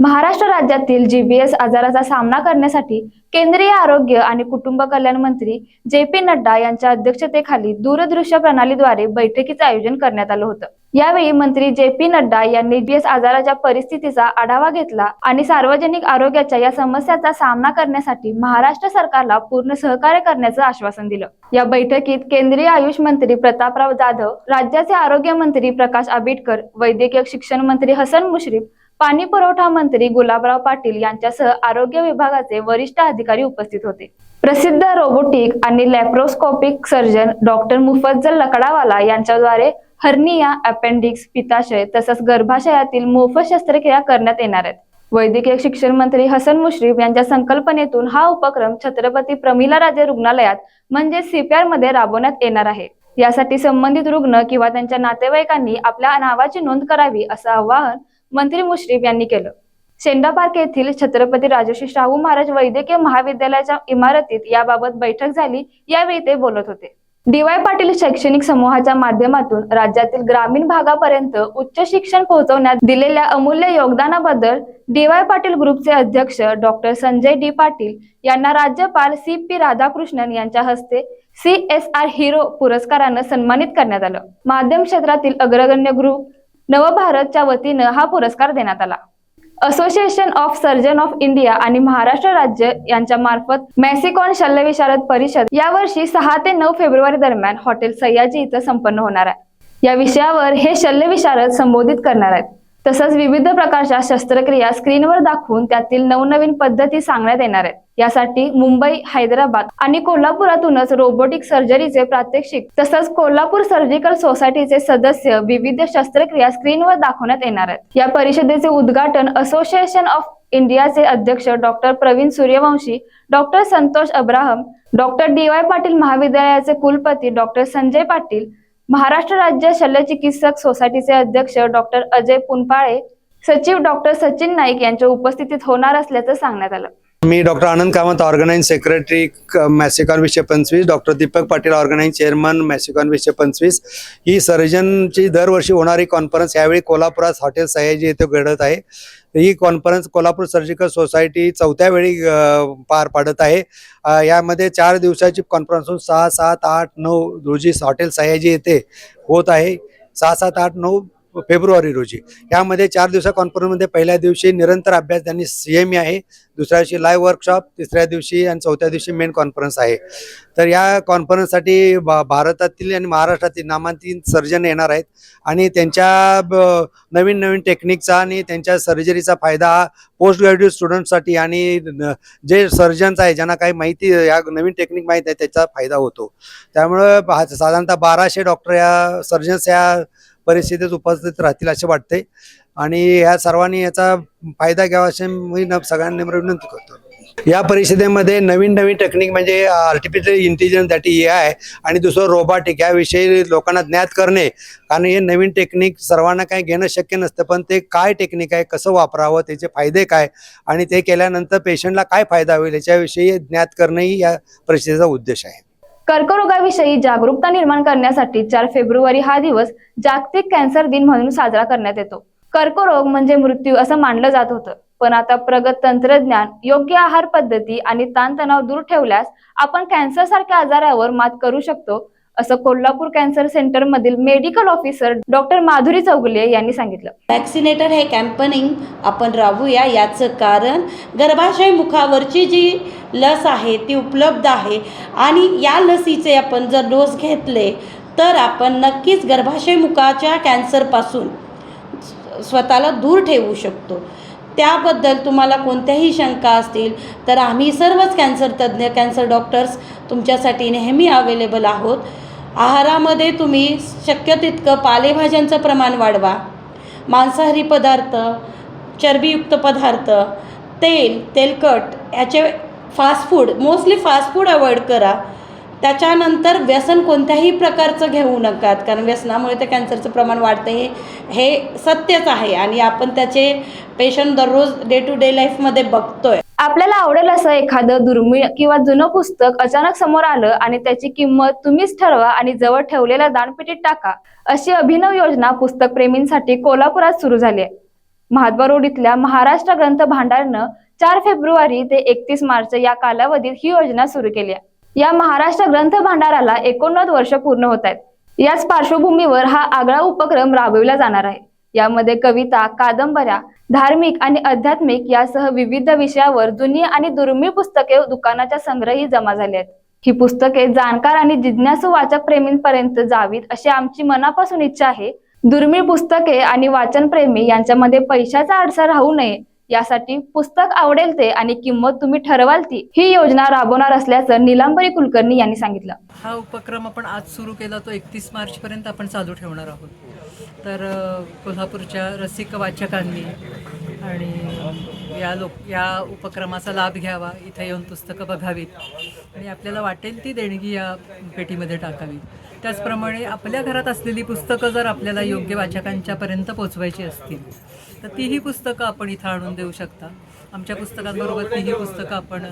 महाराष्ट्र राज्यातील जीबीएस आजाराचा सामना करण्यासाठी केंद्रीय आरोग्य आणि कुटुंब कल्याण मंत्री जे पी नड्डा यांच्या अध्यक्षतेखाली दूरदृश्य प्रणालीद्वारे बैठकीचं आयोजन करण्यात आलं होतं. यावेळी मंत्री जे पी नड्डा यांनी जीबीएस आजाराच्या परिस्थितीचा आढावा घेतला आणि सार्वजनिक आरोग्याच्या या समस्याचा सामना करण्यासाठी महाराष्ट्र सरकारला पूर्ण सहकार्य करण्याचं आश्वासन दिलं. या बैठकीत केंद्रीय आयुष मंत्री प्रतापराव जाधव राज्याचे आरोग्य मंत्री प्रकाश आंबेडकर वैद्यकीय शिक्षण मंत्री हसन मुश्रीफ पाणी पुरवठा मंत्री गुलाबराव पाटील यांच्यासह आरोग्य विभागाचे वरिष्ठ अधिकारी उपस्थित होते. प्रसिद्ध रोबोटिक आणि laparoscopic surgeon doctor Mufazzal Lakdawala यांच्याद्वारे हर्निया अपेंडिक्स पिताशय तसंच गर्भाशयातील मोफत शस्त्रक्रिया करण्यात येणार आहेत. वैद्यकीय शिक्षण मंत्री हसन मुश्रीफ यांच्या संकल्पनेतून हा उपक्रम छत्रपती प्रमिला राजे रुग्णालयात म्हणजे सीपीआरमध्ये राबवण्यात येणार आहे. यासाठी संबंधित रुग्ण किंवा त्यांच्या नातेवाईकांनी आपल्या नावाची नोंद करावी असं आवाहन मंत्री मुश्रीफ यांनी केलं. शेंडा पार्क येथील छत्रपती राजर्षी शाहू महाराज वैद्यकीय महाविद्यालयाच्या इमारतीत याबाबत बैठक झाली यावेळी ते बोलत होते. डीवाय पाटील शैक्षणिक समूहाच्या माध्यमातून राज्यातील ग्रामीण भागापर्यंत उच्च शिक्षण पोहोचवण्यात दिलेल्या अमूल्य योगदानाबद्दल डीवाय पाटील ग्रुपचे अध्यक्ष डॉक्टर संजय डी पाटील यांना राज्यपाल सी पी राधाकृष्णन यांच्या हस्ते सी एस आर हिरो पुरस्कारानं सन्मानित करण्यात आलं. माध्यम क्षेत्रातील अग्रगण्य ग्रुप नवभारतच्या वतीनं हा पुरस्कार देण्यात आला. Association of surgeon of India आणि महाराष्ट्र राज्य यांच्या मार्फत मॅसिकॉन शल्यविशारद परिषद यावर्षी सहा ते नऊ फेब्रुवारी दरम्यान हॉटेल सह्याजी इथं संपन्न होणार आहे. या विषयावर हे शल्यविशारद संबोधित करणार आहेत. तसंच विविध प्रकारच्या शस्त्रक्रिया स्क्रीनवर दाखवून त्यातील नवनवीन पद्धती सांगण्यात येणार आहेत. यासाठी मुंबई हैदराबाद आणि कोल्हापुरातूनच रोबोटिक सर्जरीचे प्रात्यक्षिक तसंच कोल्हापूर सर्जिकल सोसायटीचे सदस्य विविध शस्त्रक्रिया स्क्रीनवर दाखवण्यात येणार आहेत. या परिषदेचे उद्घाटन असोसिएशन ऑफ इंडियाचे अध्यक्ष doctor Pravin Suryavanshi doctor Santosh Abraham doctor D Y Patil महाविद्यालयाचे कुलपती डॉक्टर संजय पाटील महाराष्ट्र राज्य शल्यचिकित्सक सोसायटीचे अध्यक्ष डॉक्टर अजय पुनपाळे सचिव डॉक्टर सचिन नाईक यांच्या उपस्थितीत होणार असल्याचं सांगण्यात आलं. मी doctor Anand Kamat organise secretary MASICON वीसशे पंचवीस doctor Deepak Patil organise chairman MASICON वीसशे पंचवीस. ही सर्जनची दरवर्षी होणारी कॉन्फरन्स यावेळी कोल्हापुरात हॉटेल सह्याजी येथे घडत आहे. ही कॉन्फरन्स कोल्हापूर सर्जिकल सोसायटी चौथ्या वेळी पार पाडत आहे. यामध्ये चार दिवसाची कॉन्फरन्स सहा सात आठ नऊ रोजी हॉटेल सह्याजी येथे होत आहे. सहा सात आठ नऊ फेब्रुवारी रोजी. यामध्ये चार दिवसा कॉन्फरन्समध्ये पहिल्या दिवशी निरंतर अभ्यास त्यांनी सी एम आहे दुसऱ्या दिवशी लाईव्ह वर्कशॉप तिसऱ्या दिवशी आणि चौथ्या दिवशी मेन कॉन्फरन्स आहे. तर या कॉन्फरन्ससाठी भा भारतातील आणि महाराष्ट्रातील नामांकित सर्जन येणार आहेत आणि त्यांच्या ब- नवीन नवीन टेक्निकचा आणि त्यांच्या सर्जरीचा फायदा हा पोस्ट ग्रॅज्युएट स्टुडंटसाठी आणि जे सर्जन्स आहे ज्यांना काही माहिती या नवीन टेक्निक माहीत आहे त्याचा फायदा होतो. त्यामुळं साधारणतः बाराशे डॉक्टर या सर्जन्स या परिस्थितीत उपस्थित राहतील असे वाटते आणि या सर्वांनी याचा फायदा घ्यावा असे मी न- सगळ्यांना विनंती करतो. या परिषदेमध्ये नवीन नवीन टेक्निक म्हणजे artificial intelligence that A I आणि दुसरं रोबोटिक याविषयी लोकांना ज्ञात करणे. कारण हे नवीन टेक्निक सर्वांना काही घेणं शक्य नसतं पण ते काय टेक्निक आहे कसं वापरावं त्याचे फायदे काय आणि ते केल्यानंतर पेशंटला काय फायदा होईल याच्याविषयी ज्ञात करणंही या परिषदेचा उद्देश आहे. कर्करोगाविषयी जागरूकता निर्माण करण्यासाठी चार फेब्रुवारी हा दिवस जागतिक कॅन्सर दिन म्हणून साजरा करण्यात येतो. कर्करोग म्हणजे मृत्यू असं मानलं जात होतं. पण आता प्रगत तंत्रज्ञान योग्य आहार पद्धती आणि ताणतणाव दूर ठेवल्यास आपण कॅन्सर सारख्या आजारावर मात करू शकतो असं कोल्हापूर कॅन्सर सेंटर मधील medical officer doctor Madhuri Chougule यांनी सांगितलं. व्हॅक्सिनेटर हे कॅम्पनिंग आपण राहूया याचं कारण गर्भाशय मुखावरची जी लस आहे ती उपलब्ध आहे आणि या लसीचे आपण जर डोस घेतले तर आपण नक्कीच गर्भाशय मुखाच्या कॅन्सरपासून स्वतःला दूर ठेवू शकतो. त्याबद्दल तुम्हाला कोणत्याही शंका असतील तर आम्ही सर्वच कॅन्सर तज्ज्ञ कॅन्सर डॉक्टर्स तुमच्यासाठी नेहमी अवेलेबल आहोत. आहारामध्ये तुम्ही शक्य तितकं पालेभाज्यांचं प्रमाण वाढवा. मांसाहारी पदार्थ चरबीयुक्त पदार्थ तेल तेलकट याचे fast food mostly fast food avoid करा. त्याच्यानंतर व्यसन कोणत्याही प्रकारचं घेऊ नकात कारण व्यसनामुळे त्या कॅन्सरचं प्रमाण वाढतं हे हे सत्यच आहे आणि आपण त्याचे पेशंट दररोज डे टू डे लाईफमध्ये बघतोय. आपल्याला आवडेल असं एखादं दुर्मिळ किंवा जुनं पुस्तक अचानक समोर आलं आणि त्याची किंमत तुम्हीच ठरवा आणि जवळ ठेवलेल्या दानपेटीत टाका. अशी अभिनव योजना पुस्तक प्रेमींसाठी कोल्हापुरात सुरू झाली आहे. महात्मा रोड इथल्या महाराष्ट्र ग्रंथ भांडारनं चार फेब्रुवारी ते एकतीस मार्च या कालावधीत ही योजना सुरू केली आहे. या महाराष्ट्र ग्रंथ भांडाराला एकोणनव्वद वर्ष पूर्ण होत आहेत. याच पार्श्वभूमीवर हा आगळा उपक्रम राबविला जाणार आहे. यामध्ये कविता कादंबऱ्या धार्मिक आणि आध्यात्मिक यासह विविध विषयावर जुनी आणि दुर्मिळ पुस्तके दुकानाच्या संग्रही जमा झाली आहेत. ही पुस्तके जाणकार आणि जिज्ञासू वाचक प्रेमींपर्यंत जावीत अशी आमची मनापासून इच्छा आहे. दुर्मिळ पुस्तके आणि वाचनप्रेमी यांच्यामध्ये पैशाचा अडसर राहू नये यासाठी पुस्तक आवडेल ते आणि किंमत तुम्ही ठरवाल ती ही योजना राबवणार असल्याचं निलांबरी कुलकर्णी यांनी सांगितलं. हा उपक्रम आपण आज सुरू केला तो एकतीस मार्चपर्यंत आपण चालू ठेवणार आहोत. तर कोल्हापूरच्या रसिक वाचकांनी आणि या लोक या उपक्रमाचा लाभ घ्यावा इथे येऊन पुस्तकं बघावीत आणि आपल्याला वाटेल ती देणगी या पेटीमध्ये टाकावी. त्याचप्रमाणे आपल्या घरात असलेली पुस्तकं जर आपल्याला योग्य वाचकांच्यापर्यंत पोचवायची असतील तर तीही पुस्तकं आपण इथं आणून देऊ शकता. आमच्या पुस्तकांबरोबर तीही पुस्तकं आपण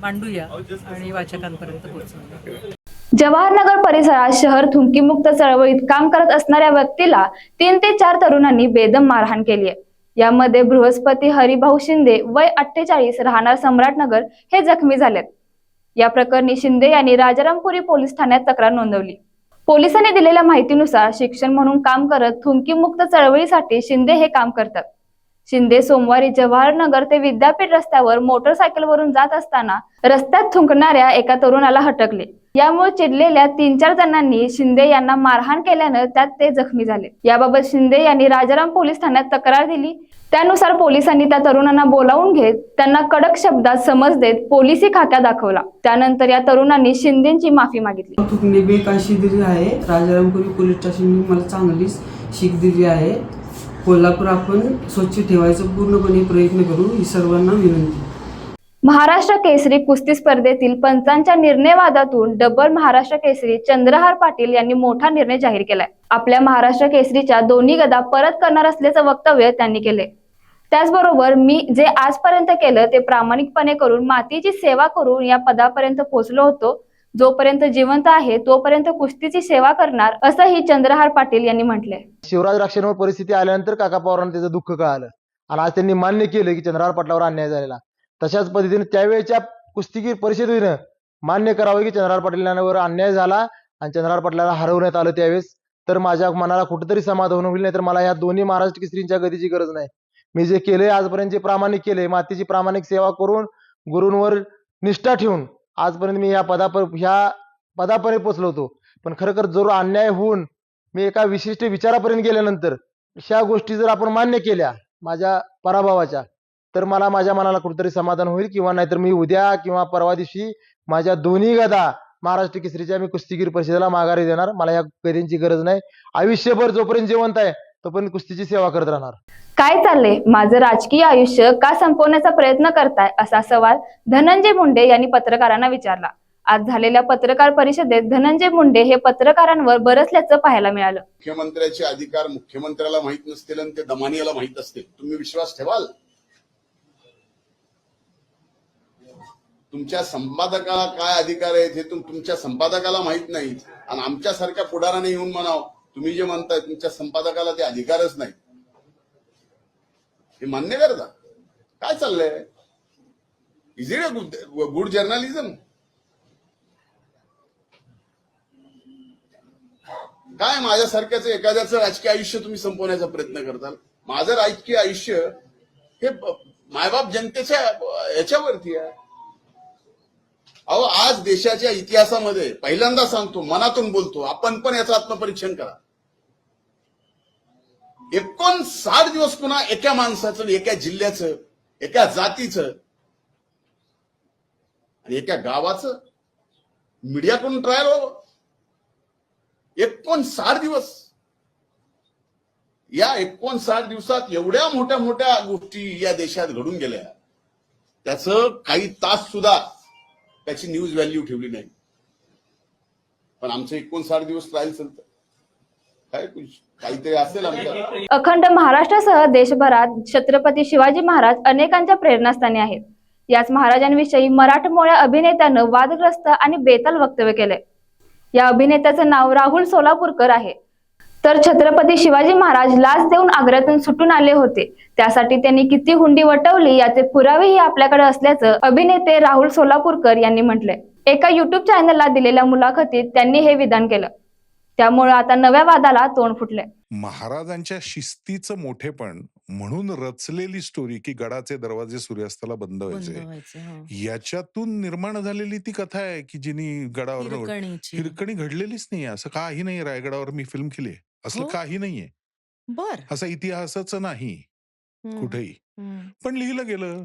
मांडूया आणि वाचकांपर्यंत पोचवूया. जवाहरनगर परिसरात शहर थुंकीमुक्त चळवळीत काम करत असणाऱ्या व्यक्तीला तीन ते चार तरुणांनी बेदम मारहाण केली आहे. यामध्ये बृहस्पती हरिभाऊ शिंदे वय अठ्ठेचाळीस राहणार सम्राटनगर हे जखमी झालेत. या प्रकरणी शिंदे यांनी राजारामपुरी पोलीस ठाण्यात तक्रार नोंदवली. पोलिसांनी दिलेल्या माहितीनुसार शिक्षण म्हणून काम करत थुंकीमुक्त चळवळीसाठी शिंदे हे काम करतात. शिंदे सोमवारी जवाहरनगर ते विद्यापीठ रस्त्यावर मोटरसायकलवरून जात असताना रस्त्यात थुंकणाऱ्या एका तरुणाला हटकले. यामुळे चिडलेल्या तीन चार जणांनी शिंदे यांना मारहाण केल्यानं त्यात ते जखमी झाले. याबाबत शिंदे यांनी राजाराम पोलीस ठाण्यात तक्रार दिली. त्यानुसार पोलिसांनी त्या तरुणांना बोलावून घेत त्यांना कडक शब्दात समज देत पोलिसी खाक्या दाखवला. त्यानंतर या तरुणांनी शिंदेची माफी मागितली. थुकणे बेक आहे. राजारामपुरी पोलीस स्टेशनने मला चांगलीच शिक दिली आहे. कोल्हापूर आपण स्वच्छ ठेवायचा पूर्णपणे प्रयत्न करू ही सर्वांना विनंती. महाराष्ट्र केसरी कुस्ती स्पर्धेतील पंचांच्या निर्णयवादातून डबल महाराष्ट्र केसरी चंद्रहार पाटील यांनी मोठा निर्णय जाहीर केलाय. आपल्या महाराष्ट्र केसरीच्या दोन्ही गदा परत करणार असल्याचं वक्तव्य त्यांनी केले त्याचबरोबर मी जे आजपर्यंत केलं ते प्रामाणिकपणे करून मातीची सेवा करून या पदापर्यंत पोहोचलो होतो. जोपर्यंत जिवंत आहे तोपर्यंत कुस्तीची सेवा करणार असंही चंद्रहार पाटील यांनी म्हटलंय. शिवराज राक्षेंवर परिस्थिती आल्यानंतर काका पवारांना त्याचं दुःख कळालं. आणि आज त्यांनी मान्य केलं की चंद्रहार पाटलावर अन्याय झालेला. तशाच पद्धतीने त्यावेळेच्या कुस्तीगीर परिषदेनं मान्य करावं की चंद्रहार पाटलांवर अन्याय झाला आणि चंद्रहार पाटलाला हरवण्यात आलं त्यावेळेस. तर माझ्या मनाला कुठेतरी समाधान होईल नाही तर मला या दोन्ही महाराष्ट्र केसरींच्या गतीची गरज नाही. मी जे केलंय आजपर्यंत जे प्रामाणिक केले मातीची प्रामाणिक सेवा करून गुरूंवर निष्ठा ठेवून आजपर्यंत मी या पदापर ह्या पदापर्यंत पोचलो होतो. पण खरं खर अन्याय होऊन मी एका विशिष्ट विचारापर्यंत गेल्यानंतर ह्या गोष्टी जर आपण मान्य केल्या माझ्या पराभवाच्या तर मला माझ्या मनाला कुठेतरी समाधान होईल किंवा नाहीतर मी उद्या किंवा परवा दिवशी माझ्या दोन्ही गदा महाराष्ट्र केसरीच्या मी कुस्तीगीर परिषदेला माघारी देणार. मला या गदींची गरज नाही. आयुष्यभर जोपर्यंत जिवंत आहे तोपर्यंत कुस्तीची सेवा करत राहणार. काय चाललंय? माझं राजकीय आयुष्य का संपवण्याचा प्रयत्न करताय? असा सवाल धनंजय मुंडे यांनी पत्रकारांना विचारला. आज झालेल्या पत्रकार परिषदेत धनंजय मुंडे हे पत्रकारांवर बरसल्याचं पाहायला मिळालं. मुख्यमंत्र्याचे अधिकार मुख्यमंत्र्याला माहीत नसतील आणि ते दमानियाला माहीत असतील. तुम्ही विश्वास ठेवाल? तुमच्या संपादकाला काय अधिकार आहेत हे तुम तुमच्या संपादकाला माहीत नाही आणि आमच्यासारख्या पुढाराने येऊन म्हणाव तुम्ही जे म्हणताय तुमच्या संपादकाला ते अधिकारच नाही. हे मान्य करता? काय चाललंय? Is it a good journalism काय माझ्यासारख्याच एखाद्याचं राजकीय आयुष्य तुम्ही संपवण्याचा प्रयत्न करताल? माझं राजकीय आयुष्य हे मायबाप जनतेच्या याच्यावरती आहे. अहो आज देशाच्या इतिहासामध्ये पहिल्यांदा सांगतो मनातून बोलतो आपण पण याचं आत्मपरीक्षण करा. एकोणसाठ दिवस पुन्हा एका माणसाचं एका जिल्ह्याचं एका जातीचं आणि एका गावाचं मीडियाकडून ट्रायल व्हावं. एकोणसाठ दिवस. या एकोणसाठ दिवसात एवढ्या मोठ्या मोठ्या गोष्टी या देशात घडून गेल्या. त्याच काही तास सुद्धा त्याची न्यूज व्हॅल्यू ठेवली नाही. पण आमचं एकोणसाठ दिवस ट्रायल चालतं काय कुछ- काहीतरी असेल आमच्या अखंड महाराष्ट्रासह देशभरात छत्रपती शिवाजी महाराज अनेकांच्या प्रेरणास्थानी आहेत. याच महाराजांविषयी मराठमोळ्या अभिनेत्यानं वादग्रस्त आणि बेताल वक्तव्य केलंय. या अभिनेत्याचं नाव राहुल सोलापूरकर आहे. तर छत्रपती शिवाजी महाराज लाच देऊन आग्र्यातून सुटून आले होते. त्यासाठी त्यांनी किती हुंडी वटवली याचे पुरावेही आपल्याकडे असल्याचं अभिनेते राहुल सोलापूरकर यांनी म्हटलंय. एका युट्यूब चॅनलला दिलेल्या मुलाखतीत त्यांनी हे विधान केलं. त्यामुळे आता नव्या वादाला तोंड फुटलंय. महाराजांच्या शिस्तीचं मोठेपण म्हणून रचलेली स्टोरी की गडाचे दरवाजे सूर्यास्ताला बंद बंद व्हायचे हो. याच्यातून निर्माण झालेली ती कथा आहे की जिनी गडावर हिरकणी घडलेलीच नाही असं काही नाही रायगडावर मी फिल्म केली हो? काही नाहीये. बर. असं इतिहासच नाही. कुठेही. पण लिहिलं गेलं.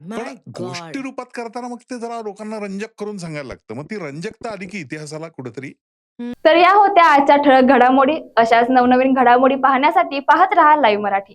पण गोष्टी. रूपात करताना मग ते जरा लोकांना रंजक करून सांगायला लागतं. मग ती रंजकता आली की इतिहासाला कुठेतरी? तर या होत्या आजच्या ठळक घडामोडी. अशाच नवनवीन घडामोडी पाहण्यासाठी पाहत रहा लाईव्ह मराठी.